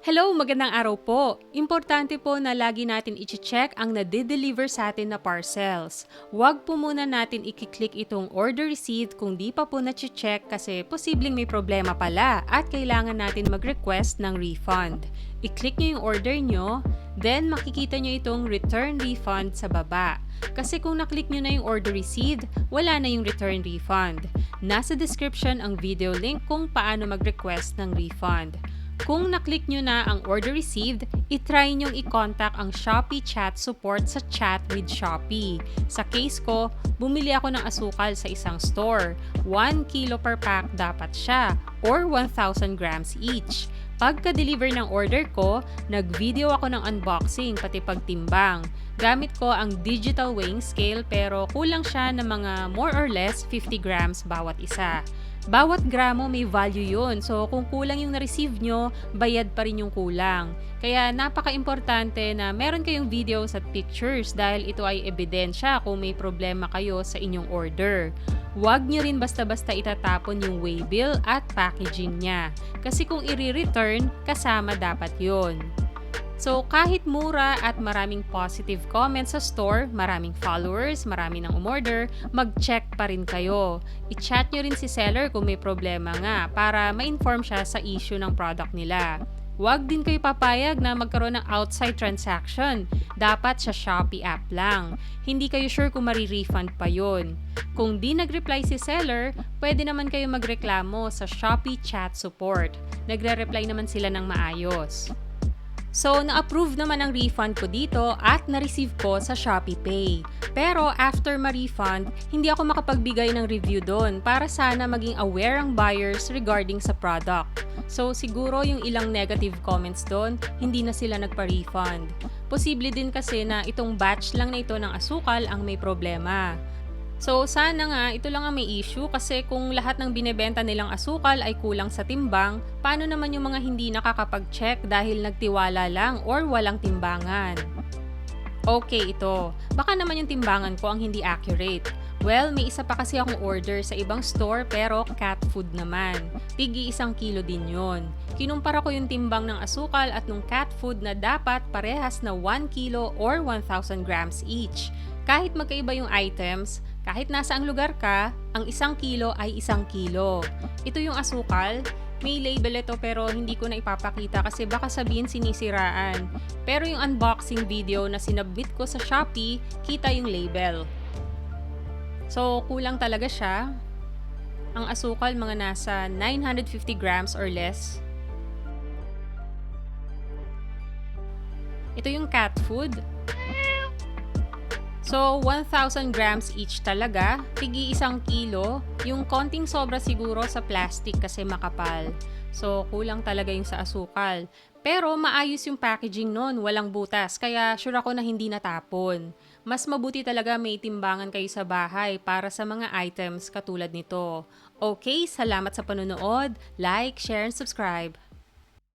Hello, magandang araw po. Importante po na lagi natin i-check ang nade-deliver sa atin na parcels. Huwag po muna natin i-click itong order receipt kung di pa po na-check kasi posibleng may problema pala at kailangan natin mag-request ng refund. I-click nyo yung order nyo, then makikita nyo itong return refund sa baba. Kasi kung naklik nyo na yung order receipt, wala na yung return refund. Nasa description ang video link kung paano mag-request ng refund. Kung naklik nyo na ang order received, itry nyong i-contact ang Shopee chat support sa chat with Shopee. Sa case ko, bumili ako ng asukal sa isang store. 1 kilo per pack dapat siya or 1,000 grams each. Pagka-deliver ng order ko, nag-video ako ng unboxing pati pagtimbang. Gamit ko ang digital weighing scale pero kulang siya ng mga more or less 50 grams bawat isa. Bawat gramo may value yun. So, kung kulang yung na-receive nyo, bayad pa rin yung kulang. Kaya napaka-importante na meron kayong videos at pictures dahil ito ay ebidensya kung may problema kayo sa inyong order. Huwag nyo rin basta-basta itatapon yung waybill at packaging niya. Kasi kung i-return, kasama dapat yon. So, kahit mura at maraming positive comments sa store, maraming followers, marami nang umorder, mag-check pa rin kayo. I-chat nyo rin si seller kung may problema nga para ma-inform siya sa issue ng product nila. Huwag din kayo papayag na magkaroon ng outside transaction. Dapat sa Shopee app lang. Hindi kayo sure kung mari-refund pa yon. Kung di nag-reply si seller, pwede naman kayo magreklamo sa Shopee chat support. Nagre-reply naman sila ng maayos. So, na-approve naman ang refund ko dito at na-receive ko sa Shopee Pay. Pero after ma-refund, hindi ako makapagbigay ng review doon para sana maging aware ang buyers regarding sa product. So, siguro yung ilang negative comments doon, hindi na sila nagpa-refund. Posible din kasi na itong batch lang na ito ng asukal ang may problema. So sana nga ito lang ang may issue kasi kung lahat ng binebenta nilang asukal ay kulang sa timbang, paano naman yung mga hindi nakakapag-check dahil nagtiwala lang or walang timbangan? Okay, ito. Baka naman yung timbangan ko ang hindi accurate. Well, may isa pa kasi akong order sa ibang store pero cat food naman. Tigi isang kilo din yon. Kinumpara ko yung timbang ng asukal at ng cat food na dapat parehas na 1 kilo or 1,000 grams each. Kahit magkaiba yung items, kahit nasa ang lugar ka, ang isang kilo ay isang kilo. Ito yung asukal. May label ito pero hindi ko na ipapakita kasi baka sabihin sinisiraan. Pero yung unboxing video na sinubmit ko sa Shopee, kita yung label. So, kulang talaga siya. Ang asukal mga nasa 950 grams or less. Ito yung cat food. So, 1,000 grams each talaga. Tigi isang kilo. Yung konting sobra siguro sa plastic kasi makapal. So, kulang talaga yung sa asukal. Pero maayos yung packaging nun, walang butas. Kaya sure ako na hindi natapon. Mas mabuti talaga may timbangan kayo sa bahay para sa mga items katulad nito. Okay, salamat sa panonood. Like, share, and subscribe.